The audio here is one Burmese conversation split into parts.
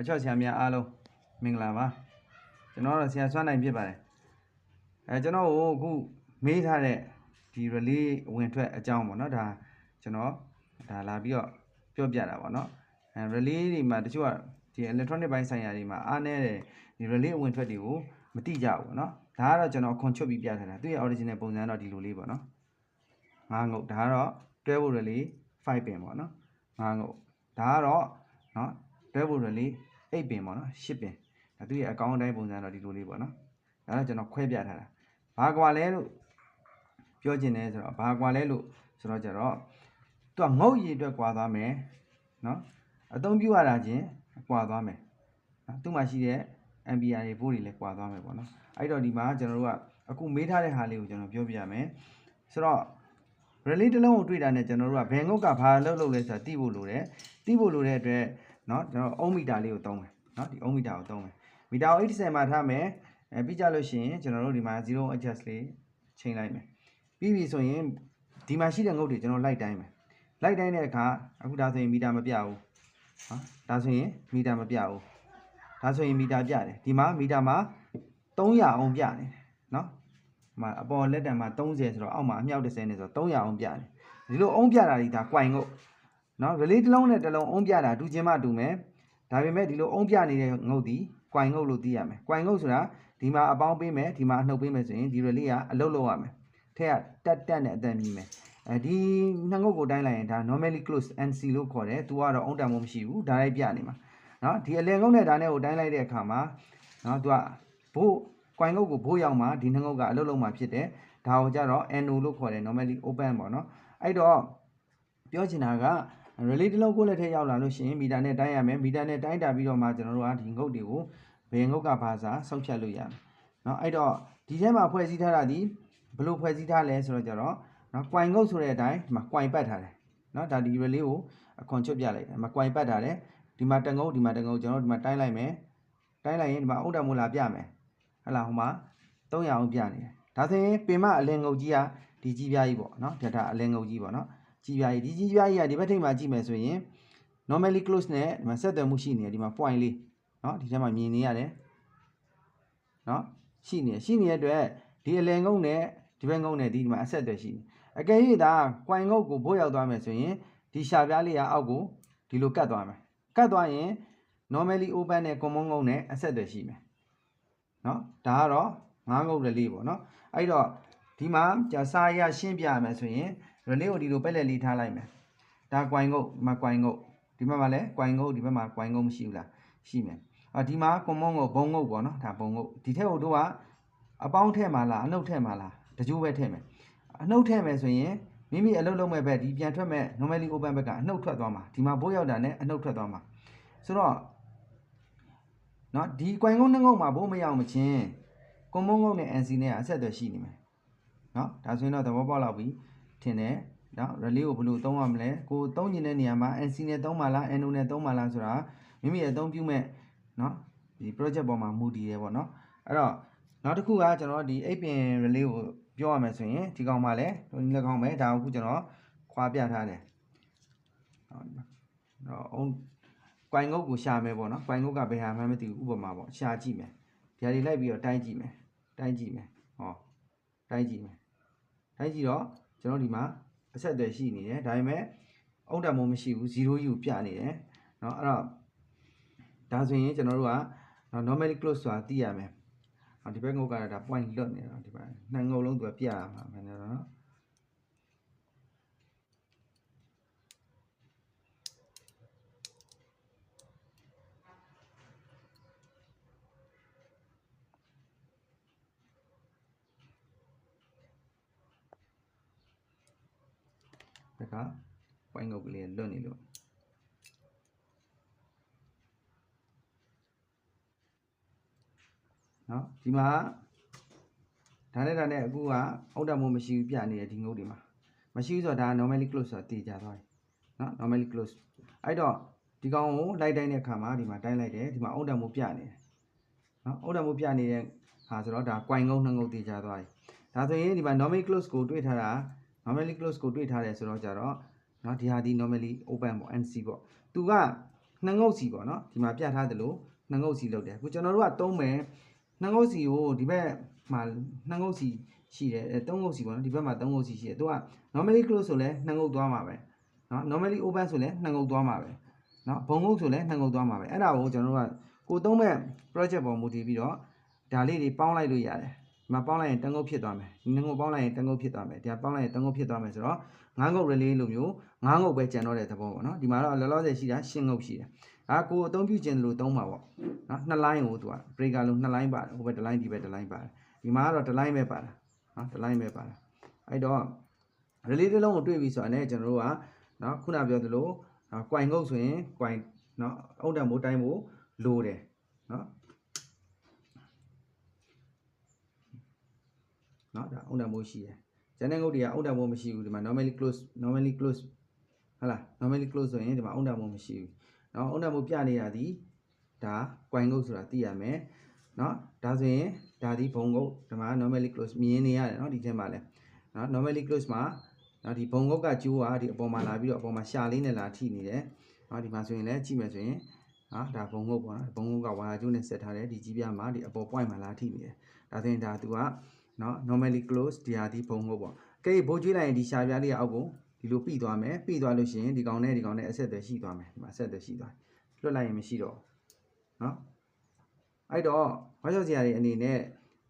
အချော့ဆရာများအားလုံးမင်္ဂလာပါကျွန်တော်တော့ဆရာစွမ်းနိုင်ဖြစ်ပါတယ်အဲကျွန်တော်ကိုအခုမေးထားတဲ့ဒီ relay ဝင်ထွက်အကြောင်းပေါ့နော်ဒါကျွန်တော်ဒါလာပြီးတော့ပြောပြတာပေါ့နော်အဲ relay တွေမှာတချို့ကဒီ electronic ဘိုင်းဆိုင်ရာတွေမှာအားနည်းတဲ့ဒီ relay ဝင်ထွက်တွေကိုမတိကြဘူးပေါ့နော်ဒါကတော့ကျွန်တော်ခွန်ချွတ်ပြီးပြထားတာသူရဲ့ original ပုံစံတော့ဒီလိုလေးပေါ့နော်ငါးငုတ်ဒါကတော့တွဲဖို့ relay 5 pin ပေါ့နော်ငါးငုတ်ဒါကတော့နော်တွဲဖို့ relay 8 pin ပေါ့နော်10 pin ဒါသူရဲ့အကောင့်အတိုင်းပုံစံတော့ဒီလိုလေးပေါ့နော်ဒါတော့ကျွန်တော်ခွဲပြထားတာဘာကွာလဲလို့ပြောချင်တယ်ဆိုတော့ဘာကွာလဲလို့ဆိုတော့ကြတော့သူကငုတ်ရည်အတွက်ကွာသွားမယ်နော်အသုံးပြုရတာချင်းကွာသွားမယ်နော်သူ့မှာရှိတဲ့ MPR တွေဘိုးတွေလည်းကွာသွားမယ်ပေါ့နော်အဲ့တော့ဒီမှာကျွန်တော်တို့ကအခုမေးထားတဲ့ဟာလေးကိုကျွန်တော်ပြောပြရမယ်ဆိုတော့ relay တစ်လုံးကိုတွေ့တာနဲ့ကျွန်တော်တို့ကဘယ်ငုတ်ကဘာလုပ်လုပ်လဲဆိုတာသိဖို့လိုတယ်သိဖို့လိုတဲ့အတွက် เนาะကျွန်တော်အုံးမီတာလေးကိုသုံးမယ်เนาะဒီအုံးမီတာကိုသုံးမယ်မီတာကို80မှာထားမယ်အဲပြီးကြလို့ရှိရင်ကျွန်တော်တို့ဒီမှာ0 adjust လေးချိန်လိုက်မယ်ပြီးပြီဆိုရင်ဒီမှာရှိတဲ့ငုတ်တွေကျွန်တော်လိုက်တိုင်းမယ်လိုက်တိုင်းတဲ့အခါအခုဒါဆိုရင်မီတာမပြဘူးနော်ဒါဆိုရင်မီတာမပြဘူးဒါဆိုရင်မီတာပြတယ်ဒီမှာမီတာမှာ300အောင်ပြနေတယ်နော်ဒီမှာအပေါ်လက်တံမှာ30ဆိုတော့အောက်မှာအမြောက်30နေဆိုတော့300အောင်ပြတယ်ဒီလိုအောင်ပြတာဒီဒါကွိုင်ငုတ် နော် relay တစ်လုံးနဲ့တစ်လုံးအောင်ပြတာဒူချင်းမတူမယ်ဒါပေမဲ့ဒီလိုအောင်ပြနေတဲ့ငုတ်ဒီကွိုင်ငုတ်လို့သိရမယ်ကွိုင်ငုတ်ဆိုတာဒီမှာအပေါင်းပေးမယ်ဒီမှာအနှုတ်ပေးမယ်ဆိုရင်ဒီ relay ကအလုပ်လုပ်ရမယ်ထက်ကတက်တက်နဲ့အတန်မြည်မယ်အဲဒီနှစ်ငုတ်ကိုတိုင်းလိုက်ရင်ဒါ normally close NC လို့ခေါ်တယ်သူကတော့အုံတံမိုးမရှိဘူးဒါလိုက်ပြနေမှာနော်ဒီအလယ်ငုတ်နဲ့ဒါနဲ့ကိုတိုင်းလိုက်တဲ့အခါမှာနော်သူကဘို့ကွိုင်ငုတ်ကိုဘို့ရောက်မှာဒီနှစ်ငုတ်ကအလုပ်လုပ်မှာဖြစ်တယ်ဒါကိုကြတော့ NO လို့ခေါ်တယ် normally open ပေါ့နော်အဲ့တော့ပြောချင်တာက relay တစ်လုံးကိုလက်ထက်ရောက်လာလို့ရှိရင်မီတာနဲ့တိုင်းရမယ်မီတာနဲ့တိုင်းတာပြီးတော့မှကျွန်တော်တို့ကဒီငုတ်တွေကိုဘယ်ငုတ်ကဘာသာဆောက်ဖြတ်လို့ရမယ်เนาะအဲ့တော့ဒီထဲမှာဖွဲ့စည်းထားတာဒီဘယ်လိုဖွဲ့စည်းထားလဲဆိုတော့ကျတော့เนาะ coin ငုတ်ဆိုတဲ့အတိုင်းဒီမှာ coin ပတ်ထားတယ်เนาะဒါဒီ relay ကိုအခွန်ချွတ်ပြလိုက်တယ်ဒီမှာ coin ပတ်ထားတယ်ဒီမှာတငုတ်ဒီမှာတငုတ်ကျွန်တော်တို့ဒီမှာတိုင်းလိုက်မယ်တိုင်းလိုက်ရင်ဒီမှာအုတ်တမိုးလာပြမယ်ဟဟလာဟိုမှာ300အောင်ပြနေတယ်ဒါဆိုရင်ပင်မအလင်ငုတ်ကြီးကဒီကြီးပြားကြီးပေါ့เนาะဒါဒါအလင်ငုတ်ကြီးပေါ့เนาะ ကြီးပြားကြီးဒီကြီးပြားကြီးကဒီဘက်ထိပ်မှာကြည့်မယ်ဆိုရင် normally close နဲ့ဒီမှာဆက်သွယ်မှုရှိနေတယ်ဒီမှာ point လေးเนาะဒီထဲမှာမြင်နေရတယ်เนาะရှိနေရှိနေတဲ့အတွက်ဒီအလယ်ငုံနဲ့ဒီဘက်ငုံနဲ့ဒီမှာအဆက်အသွယ်ရှိနေအကယ်၍ဒါ point ငုတ်ကိုဘိုးရောက်သွားမယ်ဆိုရင်ဒီရှာပြားလေးကအောက်ကိုဒီလိုကတ်သွားမယ်ကတ်သွားရင် normally open နဲ့ common ငုံနဲ့အဆက်အသွယ်ရှိမယ်เนาะဒါကတော့ငါးငုတ်လေးပေါ့เนาะအဲ့တော့ဒီမှာကြာစာရရှင်းပြရမယ်ဆိုရင် relay ကိုဒီလိုပက်လက်လေးထားလိုက်မယ်ဒါကွိုင်ငုတ်ဒီမှာကွိုင်ငုတ်ဒီဘက်မှာလည်းကွိုင်ငုတ်ဒီဘက်မှာကွိုင်ငုတ်မရှိဘူးလားရှိမယ်အာဒီမှာကွန်မွန်ငုတ်ဘုံငုတ်ပေါ့နော်ဒါဘုံငုတ်ဒီထက်ဟိုတို့ကအပေါင်းထဲမှာလားအနှုတ်ထဲမှာလားတကြိုးပဲထဲမယ်အနှုတ်ထဲမယ်ဆိုရင်မိမိအလုပ်လုပ်မဲ့ဘက်ဒီပြန်ထွက်မဲ့ normally open ဘက်ကအနှုတ်ထွက်သွားမှာဒီမှာဘိုးရောက်တာနဲ့အနှုတ်ထွက်သွားမှာဆိုတော့နော်ဒီကွိုင်ငုတ်နှစ်ငုတ်မှာဘိုးမရောက်မချင်းကွန်မွန်ငုတ်နဲ့ NC နဲ့အဆက်အသွယ်ရှိနေမယ်နော်ဒါဆိုရင်တော့သဘောပေါက်လောက်ပြီ ထင်တယ်နော် relay ကိုဘယ်လိုသုံးရမလဲကိုသုံးကျင်တဲ့နေရာမှာ NC နဲ့သုံးပါလား NO နဲ့သုံးပါလားဆိုတာမိမိအသုံးပြုမဲ့နော်ဒီ project ပေါ်မှာမူတည်တယ်ပေါ့နော်အဲ့တော့နောက်တစ်ခုကကျွန်တော်ဒီ8ပင် relay ကိုပြောရမယ်ဆိုရင်ဒီကောင်မှလည်းဒီလက်ကောင်ပဲဒါကိုအခုကျွန်တော်ခွာပြထားတယ်ဟုတ်တော့အုံကွိုင်ငုတ်ကိုရှာမယ်ပေါ့နော်ကွိုင်ငုတ်ကဘယ်ဟာမှမသိဘူးဥပမာပေါ့ရှာကြည့်မယ်ဒီဟာတွေလိုက်ပြီးတော့တိုင်းကြည့်မယ်တိုင်းကြည့်မယ်ဟောတိုင်းကြည့်မယ်တိုင်းကြည့်တော့ ကျွန်တော်ဒီမှာအဆက်အသွယ်ရှိနေတယ်ဒါပေမဲ့အုတ်တံမိုးမရှိဘူး0ယူပြနေတယ်เนาะအဲ့တော့ဒါဆိုရင်ကျွန်တော်တို့က normally close ဆိုတာသိရမယ်ဟောဒီဘက်ငုတ်ကတော့ဒါ point လွတ်နေတော့ဒီဘက်နှစ်ငုတ်လုံးသူကပြရမှာပဲเน က point ငုတ်ကလေးလွတ်နေလို့နော်ဒီမှာဒါနဲ့ဒါနဲ့အခုကအောက်တာမိုးမရှိဘူးပြနေတယ်ဒီငုတ်တွေမှာမရှိဘူးဆိုတော့ဒါ normally close ဆိုတာတည်ကြသွားတယ်နော် normally close အဲ့တော့ဒီကောင်ကိုလိုက်တိုင်းတဲ့အခါမှာဒီမှာတိုင်းလိုက်တယ်ဒီမှာအောက်တာမိုးပြနေတယ်နော်အောက်တာမိုးပြနေတဲ့ဟာဆိုတော့ဒါ coin ငုတ်နှစ်ငုတ်တည်ကြသွားတယ်ဒါဆိုရင်ဒီမှာ normally close ကိုတွေ့ထားတာ normally close ကိုတွေ့ထားတယ်ဆိုတော့ကြတော့เนาะဒီဟာဒီ normally open ပေါ့ NC ပေါ့သူက နှစ်ငုတ်စီပေါ့နော်ဒီမှာပြထားသလိုနှစ်ငုတ်စီလုပ်တယ်အခုကျွန်တော်တို့ကသုံးမယ်နှစ်ငုတ်စီကိုဒီဘက်မှာနှစ်ငုတ်စီရှိတယ်အဲသုံးငုတ်စီပေါ့နော်ဒီဘက်မှာသုံးငုတ်စီရှိတယ်သူက normally close ဆိုလဲနှစ်ငုတ်သွားမှာပဲနော် normally open ဆိုလဲနှစ်ငုတ်သွားမှာပဲနော်ဘုံငုတ်ဆိုလဲနှစ်ငုတ်သွားမှာပဲအဲ့ဒါကိုကျွန်တော်တို့ကကိုသုံးမဲ့ project ပေါ်မူတည်ပြီးတော့ဒါလေးတွေပေါင်းလိုက်လို့ရတယ် ဒီမှာပေါင်းလိုက်ရင်တန်ငုတ်ဖြစ်သွားမယ်ဒီနှစ်ငုတ်ပေါင်းလိုက်ရင်တန်ငုတ်ဖြစ်သွားမယ်ဒီကပေါင်းလိုက်ရင်တန်ငုတ်ဖြစ်သွားမယ်ဆိုတော့ငါးငုတ် relay လိုမျိုးငါးငုတ်ပဲကျန်တော့တဲ့သဘောပေါ့နော်ဒီမှာတော့လောလောဆယ်ရှိတာရှင်းငုတ်ရှိတယ်ဒါကိုအသုံးပြုခြင်းလို့သုံးပါပေါ့နော်နှစ် line ကိုသူက breaker လို့နှစ် line ပါတယ်ဟိုဘက်တစ် line ဒီဘက်တစ် line ပါတယ်ဒီမှာကတော့တစ် line ပဲပါတယ်နော်တစ် line ပဲပါတယ်အဲ့တော့ relay တစ်လုံးကိုတွေ့ပြီဆိုတာနဲ့ကျွန်တော်တို့ကနော်ခုနပြောသလိုနော် coin ငုတ်ဆိုရင် coin နော်အုတ်တံမိုးတိုင်းဖို့လိုတယ်နော် နော်ဒါအုတ်တံမိုးရှိတယ်ကျန်တဲ့ငုတ်တွေကအုတ်တံမိုးမရှိဘူးဒီမှာ normally close normally close ဟုတ်လား normally close ဆိုရင်ဒီမှာအုတ်တံမိုးမရှိဘူးနော်အုတ်တံမိုးပြနေတာဒီဒါ coin ငုတ်ဆိုတာသိရမယ်နော်ဒါဆိုရင်ဒါဒီဘုံငုတ်ဒီမှာ normally close မြင်နေရတယ်နော်ဒီထဲမှာလဲနော် normally close မှာနော်ဒီဘုံငုတ်ကကျိုးကဒီအပေါ်မှာလာပြီးတော့အပေါ်မှာရှာလေးနဲ့လာထိနေတယ်နော်ဒီမှာဆိုရင်လည်းကြည့်မယ်ဆိုရင်ဟာဒါဘုံငုတ်ပေါ့နော်ဘုံငုတ်ကဝါယာကျိုးနဲ့ဆက်ထားတယ်ဒီကြီးပြားမှာဒီအပေါ် point မှာလာထိနေတယ်ဒါဆိုရင်ဒါသူက နော် normally close ဒီဟာဒီဘုံငုတ်ပေါ့ကဲဘိုးကျွေးလိုက်ရင်ဒီရှာပြားလေးကအောက်ကိုဒီလိုပြီးသွားမယ်ပြီးသွားလို့ရှိရင်ဒီကောင်နဲ့ဒီကောင်နဲ့အဆက်အသွယ်ရှိသွားမယ်ဒီမှာအဆက်အသွယ်ရှိသွားလွတ်လိုက်ရင်မရှိတော့ဘူးနော်အဲ့တော့ဘာကြောင့်စရာတွေအနေနဲ့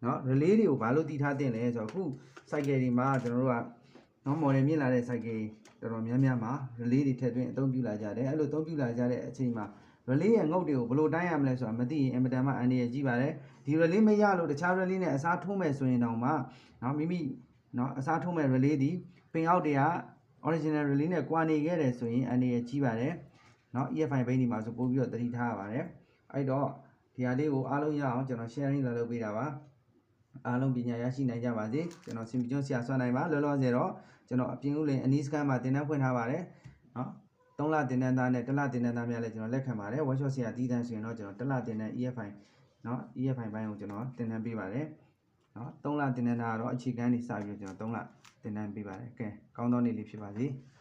နော် relay တွေကိုဘာလို့တည်ထားတင်လဲဆိုတော့အခု cycle တွေမှာကျွန်တော်တို့ကနော် model မြင့်လာတဲ့ cycle တော်တော်များများမှာ relay တွေထည့်သွင်းအသုံးပြုလာကြတယ်အဲ့လိုအသုံးပြုလာကြတဲ့အချိန်မှာ relay ရဲ့ငုတ်တွေကိုဘယ်လိုတိုင်းရမလဲဆိုတာမသိရင်အင်မတန်မှအန္တရာယ်ကြီးပါတယ် ဒီ relay မရလို့တခြား relay နဲ့အစားထိုးမယ်ဆိုရင်တောင်မှနော်မိမိနော်အစားထိုးမဲ့ relay ဒီပင်အောက်တွေက original relay နဲ့ကွာနေခဲ့တယ်ဆိုရင်အန္တရာယ်ကြီးပါတယ်နော် EFI ဘိန်းဒီမှာဆိုပို့ပြီးတော့သတိထားရပါတယ်အဲ့တော့ဒီဟာလေးကိုအားလုံးရအောင်ကျွန်တော် sharing လာလုပ်ပေးတာပါအားလုံးပညာရရှိနိုင်ကြပါစေကျွန်တော်စင်ပီကျွန်းဆရာဆွမ်းနိုင်ပါလောလောဆယ်တော့ကျွန်တော်အပြင်ဦးလင်အနီးစကန်မှာတင်တန်းဖွင့်ထားပါတယ်နော်3လတင်တန်းသားနဲ့1လတင်တန်းသားများလည်းကျွန်တော်လက်ခံပါတယ် workshop ဆရာတီးတန်းဆိုရင်တော့ကျွန်တော်1လတင်တန်း EFI နော် EFI ဘိုင်းကိုကျွန်တော်တင်တန်းပေးပါတယ်နော်3လတင်တန်းသားကတော့အခြေခံနေစပြီးတော့ကျွန်တော်3လတင်တန်းပေးပါတယ်ကဲကောင်းသောနေ့လေးဖြစ်ပါစေ။